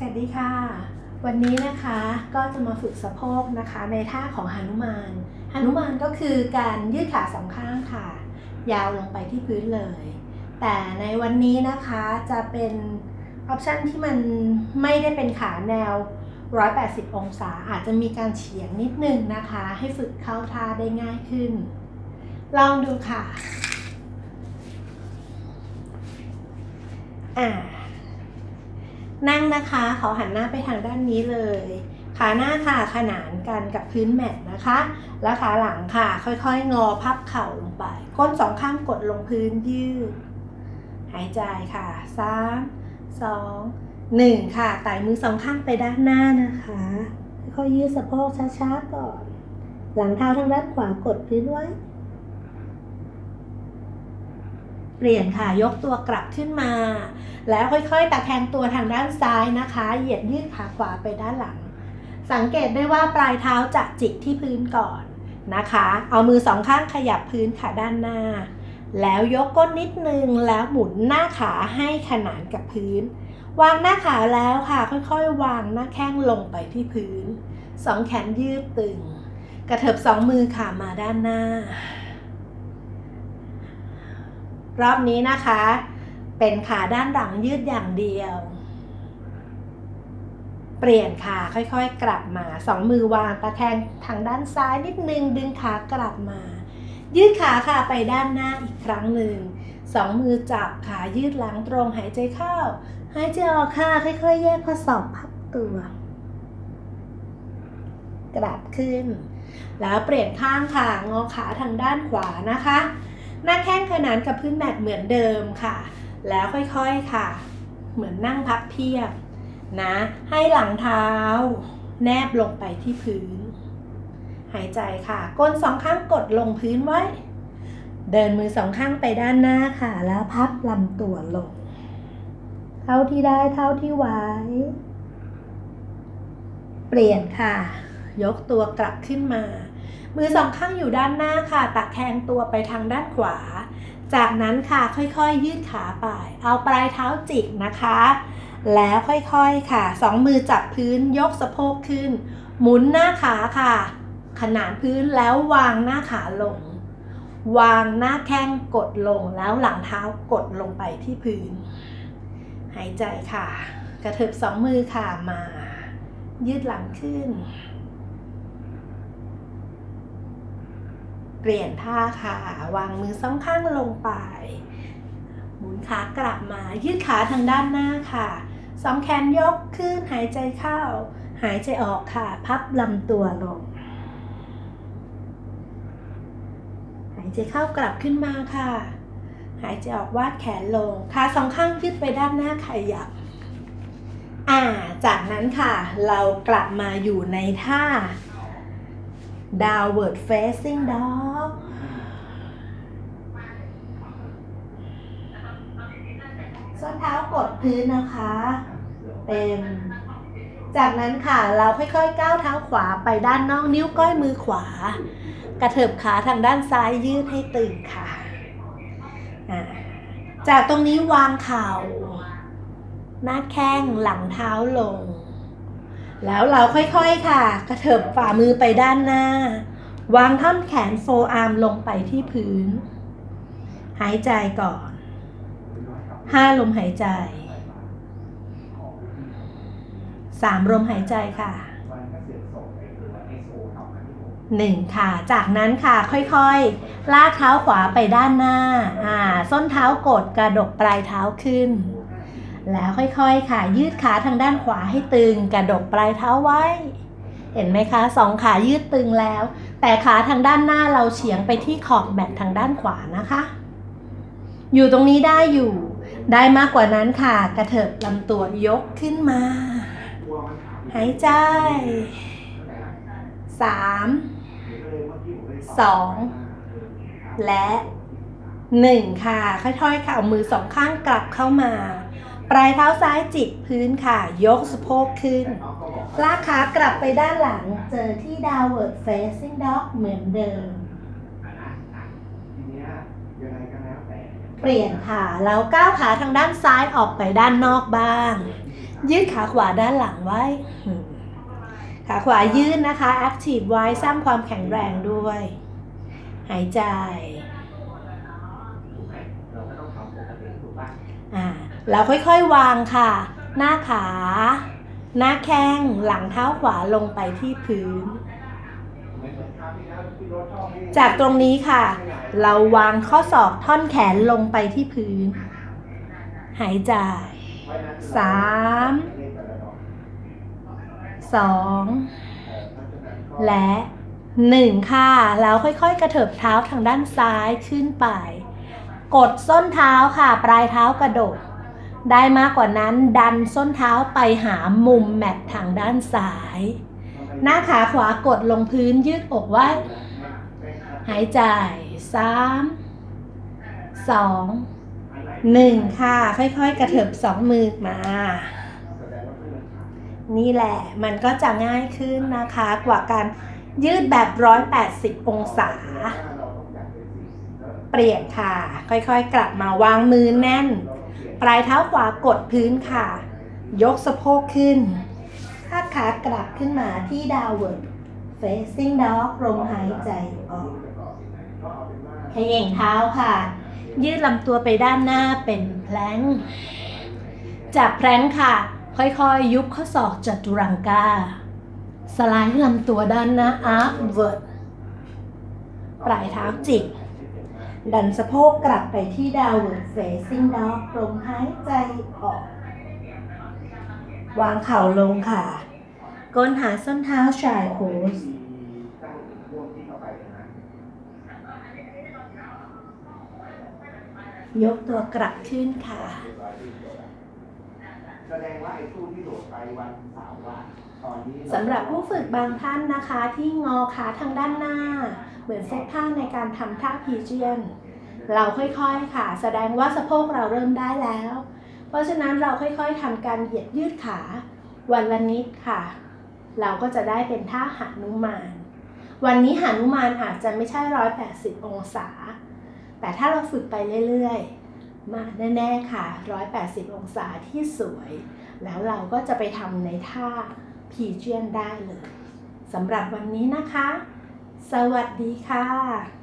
สวัสดีค่ะ วันนี้นะคะก็จะมาฝึกสะโพกนะคะในท่าของหนุมานหนุมานก็คือการยืดขาสองข้างค่ะ ยาวลงไปที่พื้นเลย แต่ในวันนี้นะคะจะเป็นออปชันที่มันไม่ได้เป็นขาแนว 180 องศาอาจจะมีการเฉียงนิดนึงนะคะ ให้ฝึกเข้าท่าได้ง่ายขึ้น ลองดูค่ะอ่า นั่งนะคะเขาหันหน้าไปทางด้านนี้เลย ขาหน้าค่ะขนานกันกับพื้นแมตนะคะ แล้วขาหลังค่ะ ค่อยๆ งอพับเข่าลงไป ก้นสองข้างกดลงพื้นยืด หายใจค่ะสามสองหนึ่งค่ะไต่มือสองข้างไปด้านหน้านะคะ ค่อยๆยืดสะโพกช้าๆก่อน หลังเท้าทางด้านขวากดพื้นไว้ เปลี่ยนค่ะยกตัวกลับขึ้นมา แล้วค่อยๆตะแคงตัวทางด้านซ้ายนะคะ เหยียดยืดขาขวาไปด้านหลัง สังเกตได้ว่าปลายเท้าจะจิกที่พื้นก่อนนะคะ เอามือสองข้างขยับพื้นขาด้านหน้า แล้วยกก้นนิดนึงแล้วหมุนหน้าขาให้ขนานกับพื้น วางหน้าขาแล้วค่ะ ค่อยๆ วางหน้าแข้งลงไปที่พื้นสองแขนยืดตึง กระเถิบสองมือขามาด้านหน้า รอบนี้นะคะ เป็นขาด้านหลังยืดอย่างเดียว เปลี่ยนขาค่อยๆ กลับมาสองมือวางตะแคงทางด้านซ้ายนิดนึง ดึงขากลับมา ยืดขาค่ะไปด้านหน้าอีกครั้งหนึ่งสองมือจับขายืดหลังตรงหายใจเข้า หายใจออกค่ะค่อยๆ แยกข้อศอกพับตัวกลับขึ้น แล้วเปลี่ยนข้างค่ะงอขาทางด้านขวานะคะ หน้าแข้งขนานกับพื้นแมตเหมือนเดิมค่ะ แล้วค่อยๆค่ะ เหมือนนั่งพับเพียบนะ ให้หลังเท้า แนบลงไปที่พื้น หายใจค่ะก้นสองข้างกดลงพื้นไว้ เดินมือสองข้างไปด้านหน้าค่ะ แล้วพับลำตัวลง เท่าที่ได้เท่าที่ไหวเปลี่ยนค่ะ ยกตัวกลับขึ้นมา มือสองข้างอยู่ด้านหน้าค่ะตะแคงตัวไปทางด้านขวา จากนั้นค่ะค่อยๆ ยืดขาไป เอาปลายเท้าจิกนะคะ แล้วค่อยๆค่ะ สองมือจับพื้นยกสะโพกขึ้น หมุนหน้าขาค่ะ ขนานพื้นแล้ววางหน้าขาลง วางหน้าแข้งกดลงแล้วหลังเท้ากดลงไปที่พื้น หายใจค่ะ กระเถิบสองมือค่ะมา ยืดหลังขึ้น เปลี่ยนท่าค่ะ วางมือสองข้างลงไป หมุนขากลับมา ยืดขาทางด้านหน้าค่ะสองแขนยกขึ้นหายใจเข้า หายใจออกค่ะ พับลำตัวลง หายใจเข้ากลับขึ้นมาค่ะ หายใจออกวาดแขนลงขาสองข้างยืดไปด้านหน้าขยับ อ่า จากนั้นค่ะ เรากลับมาอยู่ในท่า downward facing dog พื้นนะคะ เต็ม จากนั้นค่ะเราค่อยๆก้าวเท้าขวาไปด้านนอกนิ้วก้อยมือขวา กระเถิบขาทางด้านซ้ายยืดให้ตึงค่ะ จากตรงนี้วางเข่า หน้าแข้งหลังเท้าลง แล้วเราค่อยๆค่ะ กระเถิบฝ่ามือไปด้านหน้า วางท่อนแขนโฟอาร์มลงไปที่พื้น หายใจก่อนห้าลมหายใจ สามลมหายใจค่ะหนึ่งค่ะ จากนั้นค่ะค่อยๆ ลากเท้าขวาไปด้านหน้า อ่า ส้นเท้ากดกระดกปลายเท้าขึ้น แล้วค่อยๆ ค่ะ ยืดขาทางด้านขวาให้ตึง กระดกปลายเท้าไว้ เห็นไหมคะสองขายืดตึงแล้ว แต่ขาทางด้านหน้าเราเฉียงไปที่ขอบแมตทางด้านขวานะคะ อยู่ตรงนี้ได้อยู่ ได้มากกว่านั้นค่ะ กระเถิบลำตัวยกขึ้นมา หายใจสามสองและหนึ่งค่ะ ค่อยๆค่ะ เอามือสองข้างกลับเข้ามา ปลายเท้าซ้ายจิกพื้นค่ะ ยกสะโพกขึ้น ลากขากลับไปด้านหลัง เจอที่ downward facing dog เหมือนเดิม เปลี่ยนค่ะ แล้วก้าวขาทางด้านซ้ายออกไปด้านนอกบ้าง ยืดขาขวาด้านหลังไว้ ขาขวายืดนะคะ active ไว้สร้างความแข็งแรงด้วย หายใจถูกไหมเราก็ต้องทำปกติถูกป่ะอ่าเราค่อยๆวางค่ะ หน้าขา หน้าแข้ง หลังเท้าขวาลงไปที่พื้น จากตรงนี้ค่ะ เราวางข้อศอกท่อนแขนลงไปที่พื้น หายใจ สามสองและหนึ่งค่ะ แล้วค่อยๆ กระเถิบเท้าทางด้านซ้ายขึ้นไป กดส้นเท้าค่ะ ปลายเท้ากระโดด ได้มากกว่านั้นดันส้นเท้าไปหามุมแมททางด้านซ้าย หน้าขาขวากดลงพื้นยืดอกไว้ หายใจสามสอง หนึ่งค่ะ ค่อยๆ กระเถิบสองมือมา นี่แหละมันก็จะง่ายขึ้นนะคะกว่าการยืดแบบร้องจัดเป็นสีแล้วเปลี่ยนค่ะ ค่อยๆ กลับมาวางมือแน่น ปลายเท้าขวากดพื้นค่ะ ยกสะโพกขึ้นถ้าขากลับขึ้นมาที่ downward facing dog ลมหายใจออกขย่งเท้าค่ะ ยืดลำตัวไปด้านหน้าเป็นแพลงจากแพลงค่ะ ค่อยๆยยุบข้อศอกจัตุรังกา สไลด์ลำตัวด้านหน้า upward ปลายเท้าจิก ดันสะโพกกลับไปที่ downward facing dog ลมหายใจออก วางเข่าลงค่ะ ก้นหาส้นเท้าชายโพส ตั้งพวกที่เข้าไปนะ ยกตัวกลับขึ้นค่ะ แสดงว่าไอ้ตู้ที่โดดไปวันเสาร์ว่าตอนนี้เาสำหรับผู้ฝึกบางท่านนะคะที่งอขาทางด้านหน้า เหมือนเซตท่าในการทำท่าพีเจียน เราค่อยๆค่ะ แสดงว่าสะโพกเราเริ่มได้แล้ว เพราะฉะนั้นเราค่อยๆทำการเหยียดยืดขา วันละนิดค่ะ เราก็จะได้เป็นท่าหานุมาน วันนี้หานุมานอาจจะไม่ใช่ 180 องศา แต่ถ้าเราฝึกไปเรื่อยๆ มาแน่ๆค่ะ 180 องศาที่สวย แล้วเราก็จะไปทำในท่าพีเจียนได้เลยสำหรับวันนี้นะคะ สวัสดีค่ะ